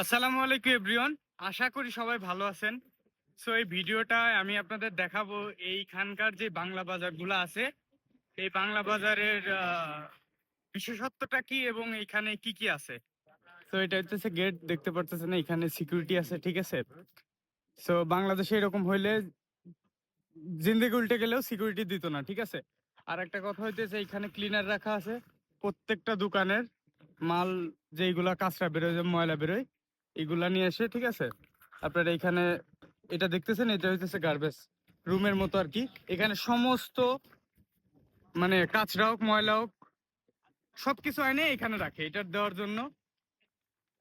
আসসালামু আলাইকুম, এভরিওয়ান। আশা করি সবাই ভালো আছেন। সো এই ভিডিওটা আমি আপনাদের দেখাবো এইখানকার যে বাংলা বাজারগুলো আছে। এই বাংলা বাজারের বিশেষত্বটা কি এবং এখানে কি কি আছে? তো এটা হচ্ছে গেট, দেখতে পারতেছেন এখানে সিকিউরিটি আছে, ঠিক আছে? সো বাংলাদেশে এরকম হইলে জিন্দেগি উল্টে গেলেও সিকিউরিটি দিত না, ঠিক আছে? আর একটা কথা হইতেছে এখানে ক্লিনার রাখা আছে। প্রত্যেকটা দোকানের মাল যেইগুলা কাঁচরা বেরোয়, ময়লা বেরোয় এগুলা নিয়ে এসে, ঠিক আছে? আপনারা এখানে, এটা দেখতেছেন, এটা হইতেছে গার্বেজ রুমের মতো আর কি। এখানে সমস্ত মানে কাঁচরা হোক, ময়লা হোক, সবকিছু আইনে এখানে রাখে। এটা দেওয়ার জন্য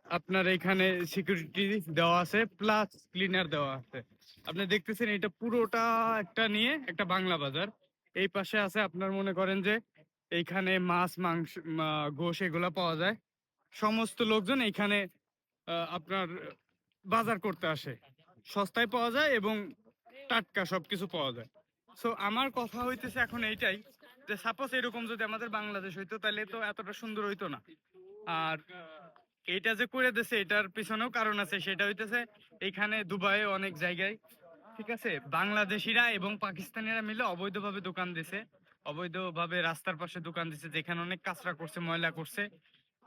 আপনার এখানে সিকিউরিটি দেওয়া আছে প্লাস ক্লিনার দেওয়া আছে। আপনি দেখতেছেন, এটা পুরোটা একটা নিয়ে একটা বাংলা বাজার। এই পাশে আছে, আপনার মনে করেন যে এইখানে মাছ, মাংস গোশ এগুলা পাওয়া যায়। সমস্ত লোকজন এইখানে আপনার বাজার করতে আসে। সস্তায় পাওয়া যায় এবং টাটকা সবকিছু পাওয়া যায়। সো আমার কথা হইতেছে এখন এইটাই যে সাপোজ এরকম যদি আমাদের বাংলাদেশ হইতো, তাহলে তো এতটা সুন্দর হইতো না। আর এইটা যে করে দিছে, এটার পিছনেও কারণ আছে, সেটা হইতেছে এখানে দুবাইয়ে অনেক জায়গায়, ঠিক আছে? বাংলাদেশিরা এবং পাকিস্তানিরা মিলে অবৈধভাবে দোকান দিছে। অবৈধভাবে রাস্তার পাশে দোকান দিছে, যেখানে অনেক কাঁচরা করছে, ময়লা করছে।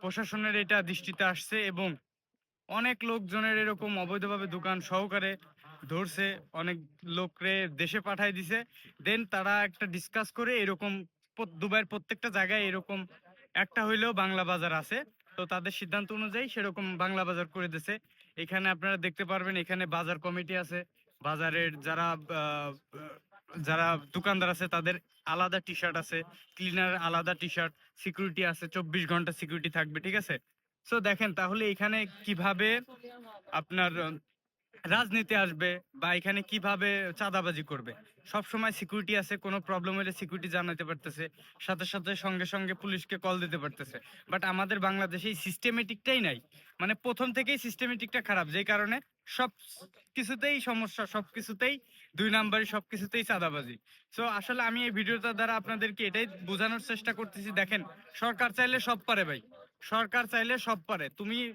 প্রশাসনের এটা দৃষ্টিতে আসছে এবং অনেক লোকজনের এরকম অবৈধভাবে দোকান সহকারে ধরছে, অনেক লোকরে দেশে পাঠাই দিছে। দেন তারা একটা ডিসকাস করে এরকম দুবাইয়ের প্রত্যেকটা জায়গায় এরকম একটা হইলেও বাংলা বাজার আছে। তো তাদের সিদ্ধান্ত অনুযায়ী সেরকম বাংলা বাজার করে দিছে। এখানে আপনারা দেখতে পারবেন, এখানে বাজার কমিটি আছে। বাজারের যারা যারা দোকানদার আছে, তাদের আলাদা টি শার্ট আছে। ক্লিনার আলাদা টি শার্ট সিকিউরিটি আছে, চব্বিশ ঘণ্টা সিকিউরিটি থাকবে, ঠিক আছে? সো দেখেন, তাহলে এখানে কীভাবে আপনার রাজনীতি আসবে বা এখানে কীভাবে চাঁদাবাজি করবে? সব সময় সিকিউরিটি আছে, কোনো প্রবলেম হলে সিকিউরিটি জানাতে পারতেছে, সাথে সাথে সঙ্গে সঙ্গে পুলিশকে কল দিতে পারতেছে। বাট আমাদের বাংলাদেশে এই সিস্টেমেটিকটাই নাই। মানে প্রথম থেকেই সিস্টেমেটিকটা খারাপ যেই কারণে সব কিছুতেই সমস্যা, সব কিছুতেই দুই নাম্বারই সব কিছুতেই চাঁদাবাজি। সো আসলে আমি এই ভিডিওটার দ্বারা আপনাদেরকে এটাই বোঝানোর চেষ্টা করতেছি, দেখেন, সরকার চাইলে সব পারে ভাই। সরকার চাইলে সব পারে। তুমি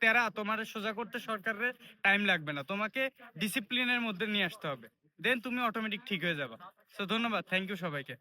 তেরা, তোমার সোজা করতে সরকারের টাইম লাগবে না। তোমাকে ডিসিপ্লিনের মধ্যে নিয়ে আসতে হবে। দেন তুমি অটোমেটিক ঠিক হয়ে যাবে। সো ধন্যবাদ। থ্যাংক ইউ সবাইকে।